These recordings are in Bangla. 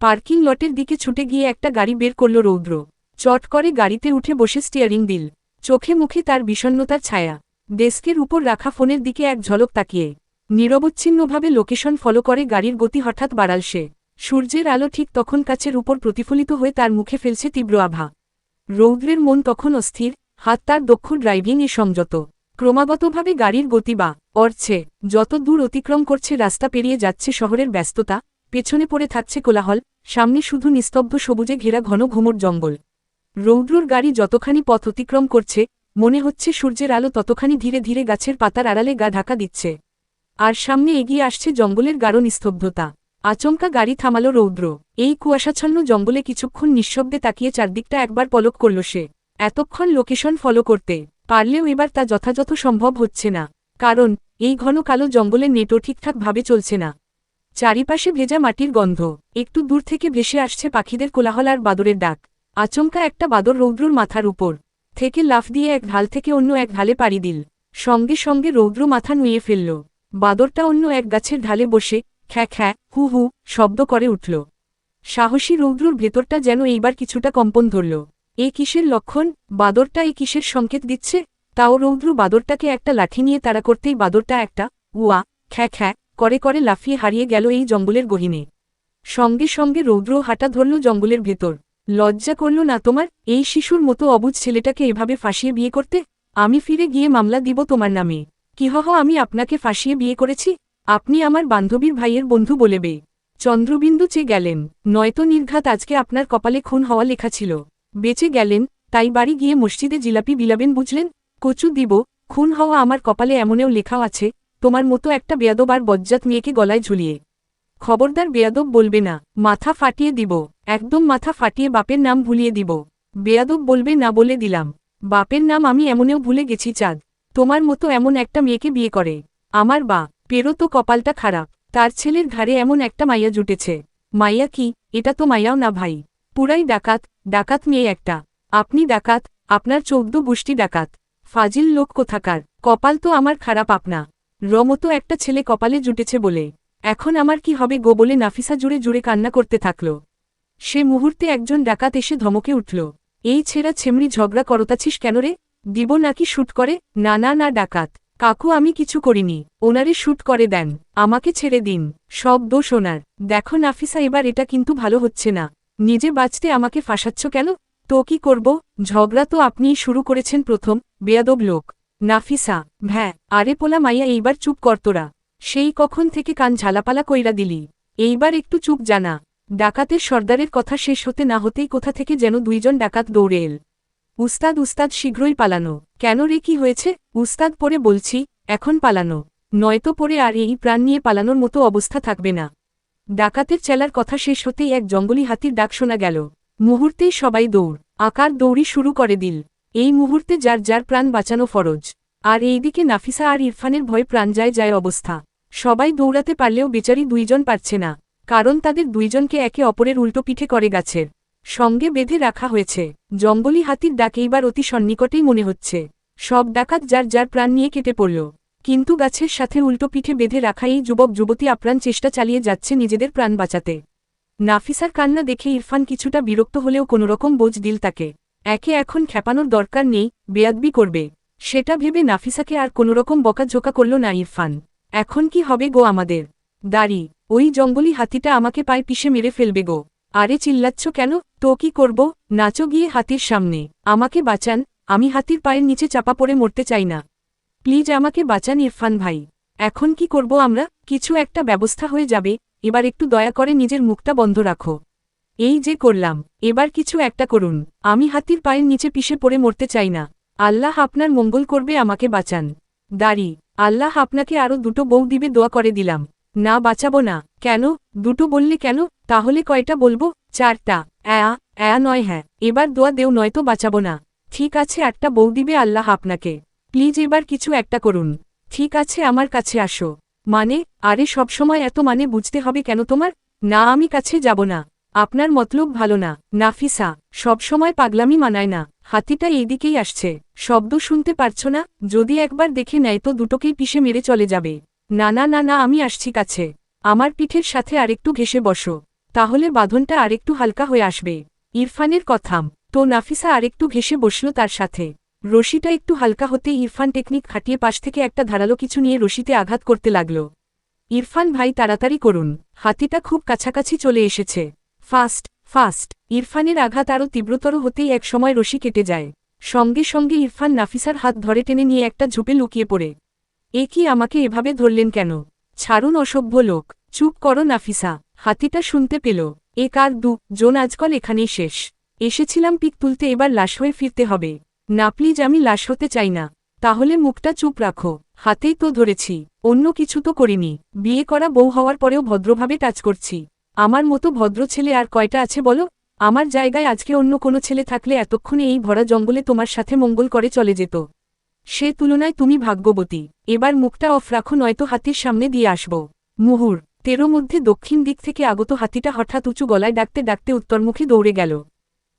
পার্কিং লটের দিকে ছুটে গিয়ে একটা গাড়ি বের করল রৌদ্র। চট করে গাড়িতে উঠে বসে স্টিয়ারিং দিল চোখে মুখে তার বিষণ্নতার ছায়া। ডেস্কের উপর রাখা ফোনের দিকে এক ঝলক তাকিয়ে। নিরবচ্ছিন্নভাবে লোকেশন ফলো করে গাড়ির গতি হঠাৎ বাড়াল সে। সূর্যের আলো ঠিক তখন কাছের উপর প্রতিফলিত হয়ে তার মুখে ফেলছে তীব্র আভা। রৌদ্রের মন তখন অস্থির, হাত তার দক্ষ ড্রাইভিং এ সংযত। ক্রমাগতভাবে গাড়ির গতি বা অর্ছে যত দূর অতিক্রম করছে রাস্তা পেরিয়ে যাচ্ছে শহরের ব্যস্ততা পেছনে পড়ে থাকছে কোলাহল, সামনে শুধু নিস্তব্ধ সবুজে ঘেরা ঘন ঘুমোর জঙ্গল। রৌদ্রর গাড়ি যতখানি পথ অতিক্রম করছে, মনে হচ্ছে সূর্যের আলো ততখানি ধীরে ধীরে গাছের পাতার আড়ালে গা ঢাকা দিচ্ছে। আর সামনে এগিয়ে আসছে জঙ্গলের গাঢ় নিস্তব্ধতা। আচমকা গাড়ি থামালো রৌদ্র। এই কুয়াশাচ্ছন্ন জঙ্গলে কিছুক্ষণ নিঃশব্দে তাকিয়ে চারদিকটা একবার পলক করল সে। এতক্ষণ লোকেশন ফলো করতে পারলেও এবার তা যথাযথ সম্ভব হচ্ছে না। কারণ, এই ঘন কালো জঙ্গলের নেটও ঠিকঠাকভাবে চলছে না। চারিপাশে ভেজা মাটির গন্ধ। একটু দূর থেকে ভেসে আসছে পাখিদের কোলাহল আর বাদরের ডাক। আচমকা একটা বাদর রৌদ্রর মাথার উপর। থেকে লাফ দিয়ে এক ঢাল থেকে অন্য এক ঢালে পাড়ি দিল। সঙ্গে সঙ্গে রৌদ্র মাথা নুয়ে ফেলল। বাদরটা অন্য এক গাছের ঢালে বসে খ্যা খ্যা, হু হু শব্দ করে উঠল। সাহসী রৌদ্রুর ভেতরটা যেন এইবার কিছুটা কম্পন ধরল। এ কিসের লক্ষণ? বাদরটা এ কিসের সংকেত দিচ্ছে? তাও রৌদ্র বাদরটাকে একটা লাঠি নিয়ে তাড়া করতেই বাদরটা একটা উয়া, খ্যা খ্যা করে করে লাফিয়ে হারিয়ে গেল এই জঙ্গলের গহিনে। সঙ্গে সঙ্গে রৌদ্র হাঁটা ধরল জঙ্গলের ভেতর। লজ্জা করল না তোমার? এই শিশুর মতো অবুজ ছেলেটাকে এভাবে ফাঁসিয়ে বিয়ে করতে? আমি ফিরে গিয়ে মামলা দিব তোমার নামে। কি হহ আমি আপনাকে ফাঁসিয়ে বিয়ে করেছি। আপনি আমার বান্ধবীর ভাইয়ের বন্ধু বলেবে চন্দ্রবিন্দু চেয়ে গেলেন। নয়তো নির্ঘাত আজকে আপনার কপালে খুন হওয়া লেখা ছিল। বেঁচে গেলেন, তাই বাড়ি গিয়ে মসজিদে জিলাপি বিলাবেন বুঝলেন? কচু দিব, খুন হওয়া আমার কপালে এমনেও লেখাও আছে। তোমার মতো একটা বেয়াদব আর বজ্জাত মেয়েকে গলায় ঝুলিয়ে। খবরদার বেয়াদব বলবে না, মাথা ফাটিয়ে দিব, একদম মাথা ফাটিয়ে বাপের নাম ভুলিয়ে দিব। বেয়াদব বলবে, না বলে দিলাম। বাপের নাম আমি এমনেও ভুলে গেছি, চাঁদ। তোমার মতো এমন একটা মেয়েকে বিয়ে করে। আমার বা, পেরো তো কপালটা খারাপ। তার ছেলের ঘাড়ে এমন একটা মাইয়া জুটেছে। মাইয়া কি? এটা তো মাইয়াও না ভাই। পুরাই ডাকাত ডাকাত মেয়ে একটা। আপনি ডাকাত, আপনার চৌদ্দ বুষ্টি ডাকাত। ফাজিল লোক কোথাকার? কপাল তো আমার খারাপ আপনা। রমতো একটা ছেলে কপালে জুটেছে বলে। এখন আমার কি হবে গো বলে নাফিসা জুড়ে জুড়ে কান্না করতে থাকল। সে মুহূর্তে একজন ডাকাত এসে ধমকে উঠল। এই ছেঁড়া ছেমড়ি ঝগড়া করতাছিস কেন রে? দিব নাকি শ্যুট করে? না না না, ডাকাত। কাকু, আমি কিছু করিনি। ওনারে শ্যুট করে দেন। আমাকে ছেড়ে দিন। সব দোষ ওনার। দেখো নাফিসা, এবার এটা কিন্তু ভালো হচ্ছে না। নিজে বাঁচতে আমাকে ফাঁসাচ্ছ কেন? তো কি করব? ঝগড়া তো আপনিই শুরু করেছেন প্রথম। বেয়াদব লোক। নাফিসা, ভ্যাঁ, আরে পোলা মাইয়া এইবার চুপ করতোরা সেই কখন থেকে কান ঝালাপালা কইরা দিলি। এইবার একটু চুপ জানা। ডাকাতের সর্দারের কথা শেষ হতে না হতেই কোথা থেকে যেন দুইজন ডাকাত দৌড়ে এল। উস্তাদ উস্তাদ শীঘ্রই পালানো। কেন রে কি হয়েছে? উস্তাদ পরে বলছি, এখন পালানো। নয়তো পরে আর এই প্রাণ নিয়ে পালানোর মতো অবস্থা থাকবে না। ডাকাতের চেলার কথা শেষ হতেই এক জঙ্গলি হাতির ডাক শোনা গেল। মুহূর্তেই সবাই দৌড়, আকার দৌড়ি শুরু করে দিল। এই মুহূর্তে যার যার প্রাণ বাঁচানো ফরজ। আর এইদিকে নাফিসা আর ইরফানের ভয়ে প্রাণ যায় যায় অবস্থা। সবাই দৌড়াতে পারলেও বেচারি দুইজন পারছে না, কারণ তাদের দুইজনকে একে অপরের উল্টো পিঠে করে গাছের সঙ্গে বেঁধে রাখা হয়েছে। জঙ্গলি হাতির ডাক এইবার অতি সন্নিকটেই মনে হচ্ছে। সব ডাকাত যার যার প্রাণ নিয়ে কেটে পড়ল। কিন্তু গাছের সাথে উল্টো পিঠে বেঁধে রাখা এই যুবক যুবতী আপ্রাণ চেষ্টা চালিয়ে যাচ্ছে নিজেদের প্রাণ বাঁচাতে। নাফিসার কান্না দেখে ইরফান কিছুটা বিরক্ত হলেও কোনোরকম বোঝ দিল তাকে। একে এখন খেপানোর দরকার নেই, বেয়াদবি করবে। সেটা ভেবে নাফিসাকে আর কোনোরকম বকাঝোকা করল না ইরফান। এখন কি হবে গো আমাদের? দাড়ি, ওই জঙ্গলি হাতিটা আমাকে পায়ে পিষে মেরে ফেলবে গো। আরে চিল্লাচ্ছ কেন? তো কি করব? নাচো গিয়ে হাতির সামনে। আমাকে বাঁচান, আমি হাতির পায়ের নিচে চাপা পড়ে মরতে চাই না। প্লিজ আমাকে বাঁচান ইরফান ভাই। এখন কি করব আমরা? কিছু একটা ব্যবস্থা হয়ে যাবে। এবার একটু দয়া করে নিজের মুখটা বন্ধ রাখো। এই যে করলাম, এবার কিছু একটা করুন। আমি হাতির পায়ের নিচে পিষে পড়ে মরতে চাই না। আল্লাহ আপনার মঙ্গল করবে, আমাকে বাঁচান। দাড়ি, আল্লাহ আপনাকে আরও দুটো বউ দিবে, দোয়া করে দিলাম। না, বাঁচাবো না। কেন? দুটো বললে কেন? তাহলে কয়টা বলব? চারটা। অ্যা অ্যা নয় হ্যাঁ। এবার দোয়া দেও, নয়তো বাঁচাবো না। ঠিক আছে একটা বউ দিবে, আল্লাহ আপনাকে। প্লিজ, এবার কিছু একটা করুন। ঠিক আছে, আমার কাছে আসো। মানে আরে সবসময় এত মানে বুঝতে হবে কেন তোমার? না, আমি কাছে যাব না। আপনার মতলব ভালো না। নাফিসা সবসময় পাগলামি মানায় না। হাতিটা এইদিকেই আসছে। শব্দ শুনতে পারছ না? যদি একবার দেখে নেয় তো দুটোকেই পিষে মেরে চলে যাবে। না না না না, আমি আসছি কাছে। আমার পিঠের সাথে আরেকটু ঘেসে বসো। তাহলে বাঁধনটা আরেকটু হালকা হয়ে আসবে। ইরফানের কথাম। তো নাফিসা আরেকটু ঘেসে বসল তার সাথে। রশিটা একটু হালকা হতে ইরফান টেকনিক খাটিয়ে পাশ থেকে একটা ধারালো কিছু নিয়ে রশিতে আঘাত করতে লাগল। ইরফান ভাই তাড়াতাড়ি করুন। হাতিটা খুব কাছাকাছি চলে এসেছে। ফাস্ট ফাস্ট, ইরফানের আঘাত আরও তীব্রতর হতেই এক সময় রশি কেটে যায়। সঙ্গে সঙ্গে ইরফান নাফিসার হাত ধরে টেনে নিয়ে একটা ঝুপে লুকিয়ে পড়ে। এ কি আমাকে এভাবে ধরলেন কেন? ছাড়ুন অসভ্য লোক। চুপ করো নাফিসা। হাতিটা শুনতে পেল। এ কার দু? জোন আজকাল এখানেই শেষ। এসেছিলাম পিক তুলতে এবার লাশ হয়ে ফিরতে হবে। না, প্লিজ আমি লাশ হতে চাই না। তাহলে মুখটা চুপ রাখো। হাতেই তো ধরেছি। অন্য কিছু তো করিনি। বিয়ে করা বউ হওয়ার পরেও ভদ্রভাবে টাচ করছি। আমার মতো ভদ্র ছেলে আর কয়টা আছে বলো? আমার জায়গায় আজকে অন্য কোনো ছেলে থাকলে এতক্ষণে এই ভরা জঙ্গলে তোমার সাথে মঙ্গল করে চলে যেত। সে তুলনায় তুমি ভাগ্যবতী। এবার মুখটা অফ রাখো, নয়তো হাতির সামনে দিয়ে আসব। মুহুর, তেরো মধ্যে দক্ষিণ দিক থেকে আগত হাতিটা হঠাৎ উঁচু গলায় ডাকতে ডাকতে উত্তরমুখী দৌড়ে গেল।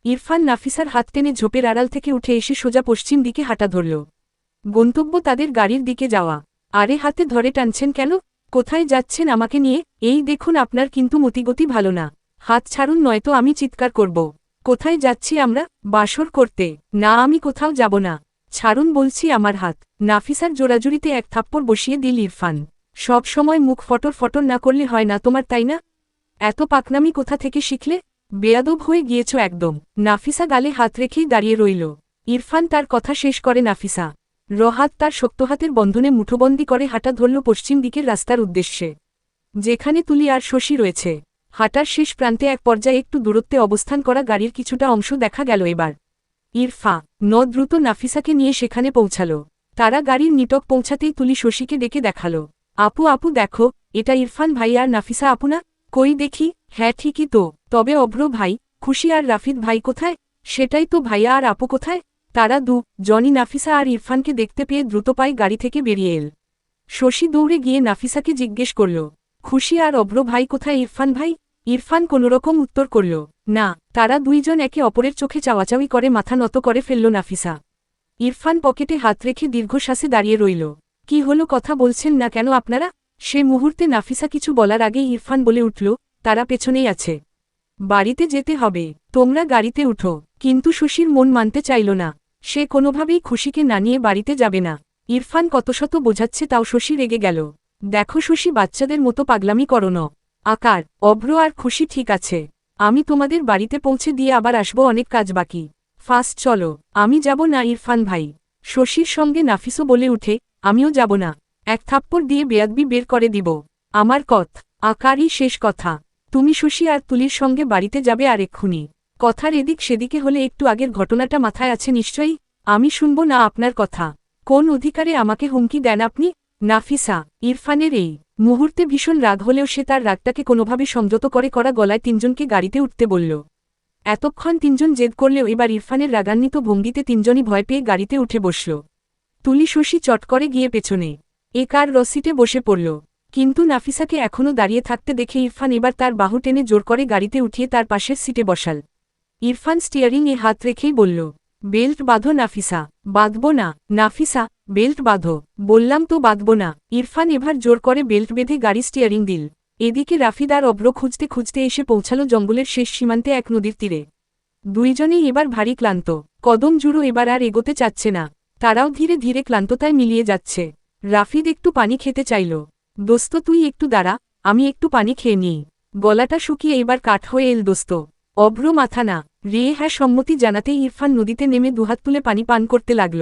ইরফান নাফিসার হাত টেনে ঝোপের আড়াল থেকে উঠে এসে সোজা পশ্চিম দিকে হাঁটা ধরল। গন্তব্য তাদের গাড়ির দিকে যাওয়া। আরে হাতে ধরে টানছেন কেন? কোথায় যাচ্ছেন আমাকে নিয়ে? এই দেখুন, আপনার কিন্তু মতিগতি ভালো না। হাত ছাড়ুন, নয়তো আমি চিৎকার করব। কোথায় যাচ্ছি আমরা? বাসর করতে। না, আমি কোথাও যাব না। ছাড়ুন, বলছি আমার হাত। নাফিসার জোড়াজুড়িতে এক থাপ্পড় বসিয়ে দিল ইরফান। সব সময় মুখ ফটর ফটর না করলে হয় না তোমার, তাই না? এত পাকনামি কোথা থেকে শিখলে? বেয়াদব হয়ে গিয়েছ একদম। নাফিসা গালে হাত রেখেই দাঁড়িয়ে রইল। ইরফান তার কথা শেষ করে নাফিসা। রহাত তার শক্ত হাতের বন্ধনে মুঠোবন্দি করে হাঁটা ধরল পশ্চিম দিকের রাস্তার উদ্দেশ্যে। যেখানে তুলি আর শশী রয়েছে। হাঁটার শেষ প্রান্তে এক পর্যায়ে একটু দূরত্বে অবস্থান করা গাড়ির কিছুটা অংশ দেখা গেল এবার। ইরফা, ন দ্রুত নাফিসাকে নিয়ে সেখানে পৌঁছাল। তারা গাড়ির নিটক পৌঁছাতেই তুলি শশীকে ডেকে দেখাল। আপু আপু, দেখো, এটা ইরফান ভাই আর নাফিসা আপু না? কই দেখি? হ্যাঁ ঠিকই তো। তবে অভ্র ভাই, খুশি আর রাফিদ ভাই কোথায়? সেটাই তো ভাইয়া আর আপু কোথায়? তারা দু, জনি নাফিসা আর ইরফানকে দেখতে পেয়ে দ্রুত পায়ে গাড়ি থেকে বেরিয়ে এল। শশী দৌড়ে গিয়ে নাফিসাকে জিজ্ঞেস করল, খুশি আর অভ্র ভাই কোথায় ইরফান ভাই? ইরফান কোনোরকম উত্তর করল, না, তারা দুইজন একে অপরের চোখে চাওয়াচাওয়ি করে, মাথা নত করে ফেলল নাফিসা। ইরফান পকেটে হাত রেখে দীর্ঘশ্বাসে দাঁড়িয়ে রইল, কি হলো কথা বলছেন না কেন আপনারা? সে মুহূর্তে নাফিসা কিছু বলার আগেই ইরফান বলে উঠল, তারা পেছনেই আছে। বাড়িতে যেতে হবে, তোমরা গাড়িতে উঠো, কিন্তু সুশীর মন মানতে চাইল না। সে কোনোভাবেই খুশিকে না নিয়ে বাড়িতে যাবে না। ইরফান কত শত বোঝাচ্ছে তাও শশী রেগে গেল। দেখো শশী, বাচ্চাদের মতো পাগলামি করো ন। আকার, অভ্র আর খুশি ঠিক আছে। আমি তোমাদের বাড়িতে পৌঁছে দিয়ে আবার আসব, অনেক কাজ বাকি। ফাস্ট, চলো। আমি যাব না, ইরফান ভাই। শশীর সঙ্গে নাফিসও বলে উঠে, আমিও যাব না। এক থাপ্পড় দিয়ে বেয়াদবি বের করে দিব। আমার কথ আকারই শেষ কথা। তুমি শশী আর তুলির সঙ্গে বাড়িতে যাবে আর এক্ষুনি। কথার এদিক সেদিকে হলে একটু আগের ঘটনাটা মাথায় আছে নিশ্চয়ই? আমি শুনব না আপনার কথা। কোন অধিকারে আমাকে হুমকি দেন আপনি? নাফিসা, ইরফানের এই মুহূর্তে ভীষণ রাগ হলেও সে তার রাগটাকে কোনোভাবে সংযত করে করা গলায় তিনজনকে গাড়িতে উঠতে বলল। এতক্ষণ তিনজন জেদ করলেও এবার ইরফানের রাগান্বিত ভঙ্গিতে তিনজনই ভয় পেয়ে গাড়িতে উঠে বসল। তুলি শশী চট করে গিয়ে পেছনে। এ কার রসিটে বসে পড়ল। কিন্তু নাফিসাকে এখনও দাঁড়িয়ে থাকতে দেখে ইরফান এবার তার বাহু টেনে জোর করে গাড়িতে উঠিয়ে তার পাশের সিটে বসাল। ইরফান স্টিয়ারিং এ হাত রেখেই বলল, বেল্ট বাঁধো নাফিসা, বাঁধব না। নাফিসা, বেল্ট বাঁধো। বললাম, তো বাঁধব না। ইরফান এবার জোর করে বেল্ট বেঁধে গাড়ি স্টিয়ারিং দিল। এদিকে রাফিদ আর অব্র খুঁজতে খুঁজতে এসে পৌঁছালো জঙ্গলের শেষ সীমান্তে এক নদীর তীরে। দুইজনেই এবার ভারী ক্লান্ত। কদম জুড়ো এবার আর এগোতে চাচ্ছে না। তারাও ধীরে ধীরে ক্লান্ততায় মিলিয়ে যাচ্ছে। রাফিদ একটু পানি খেতে চাইল, দোস্ত, তুই একটু দাঁড়া, আমি একটু পানি খেয়ে নিই। গলাটা শুকিয়ে এবার কাঠ হয়ে এল, দোস্ত অভ্র মাথা না রিয়ে হ্যাঁ সম্মতি জানাতেই ইরফান নদীতে নেমে দুহাত তুলে পানি পান করতে লাগল।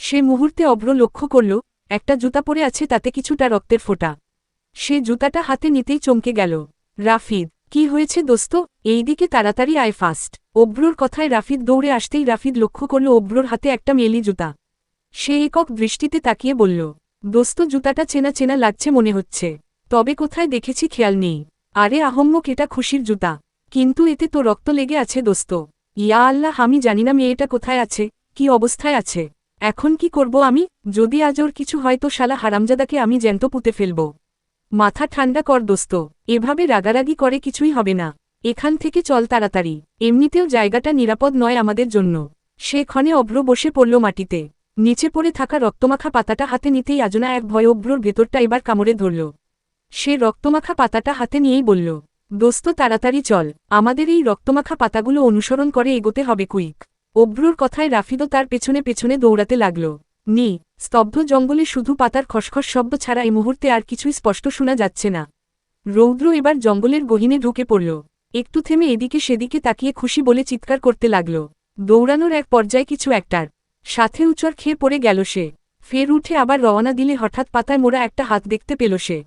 সে মুহূর্তে অভ্র লক্ষ্য করল, একটা জুতা পরে আছে তাতে কিছুটা রক্তের ফোঁটা। সে জুতাটা হাতে নিতেই চমকে গেল। রাফিদ, কি হয়েছে দোস্ত? এইদিকে তাড়াতাড়ি আয় ফাস্ট। অব্রোর কথায় রাফিদ দৌড়ে আসতেই রাফিদ লক্ষ্য করল অব্রোর হাতে একটা মেলি জুতা। সে একক দৃষ্টিতে তাকিয়ে বলল, দোস্ত, জুতাটা চেনা চেনা লাগছে মনে হচ্ছে। তবে কোথায় দেখেছি খেয়াল নেই। আরে আহম্মক, এটা খুশির জুতা। কিন্তু এতে তো রক্ত লেগে আছে, দোস্ত। ইয়া আল্লাহ, আমি জানি না মেয়েটা কোথায় আছে, কি অবস্থায় আছে। এখন কি করব আমি? যদি আজ ওর কিছু হয় তো শালা হারামজাদাকে আমি জ্যান্ত পুঁতে ফেলব। মাথা ঠান্ডা কর, দোস্ত। এভাবে রাগারাগি করে কিছুই হবে না। এখান থেকে চল তাড়াতাড়ি। এমনিতেও জায়গাটা নিরাপদ নয় আমাদের জন্য। সে ক্ষণে অভ্র বসে পড়ল মাটিতে। নিচে পড়ে থাকা রক্তমাখা পাতাটা হাতে নিতেই আজনা এক ভয় অভ্রর ভেতরটা এবার কামড়ে ধরল। সে রক্তমাখা পাতাটা হাতে নিয়েই বলল দোস্ত তাড়াতাড়ি চল, আমাদের এই রক্তমাখা পাতাগুলো অনুসরণ করে এগোতে হবে কুইক। অভ্রুর কথায় রাফিদও তার পেছনে পেছনে দৌড়াতে লাগল। নি, স্তব্ধ জঙ্গলে শুধু পাতার খসখস শব্দ ছাড়া এই মুহূর্তে আর কিছুই স্পষ্ট শোনা যাচ্ছে না। রৌদ্র এবার জঙ্গলের গহিনে ঢুকে পড়ল। একটু থেমে এদিকে সেদিকে তাকিয়ে খুশি বলে চিৎকার করতে লাগল। দৌড়ানোর এক পর্যায়ে কিছু একটার। সাথে উচর খেয়ে পড়ে গেল সে। ফের উঠে আবার রওনা দিলে হঠাৎ পাতায় মোড়া একটা হাত দেখতে পেল সে।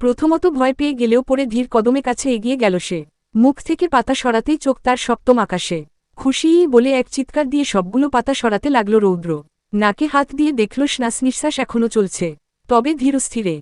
প্রথমত ভয় পেয়ে গেলেও পরে ধীর কদমে কাছে এগিয়ে গেল সে। মুখ থেকে পাতা সরাতেই চোখ তার সপ্তম আকাশে। খুশিই বলে এক চিৎকার দিয়ে সবগুলো পাতা সরাতে লাগল রৌদ্র। নাকে হাত দিয়ে দেখল শ্বাস নিঃশ্বাস এখনও চলছে। তবে ধীরস্থিরে।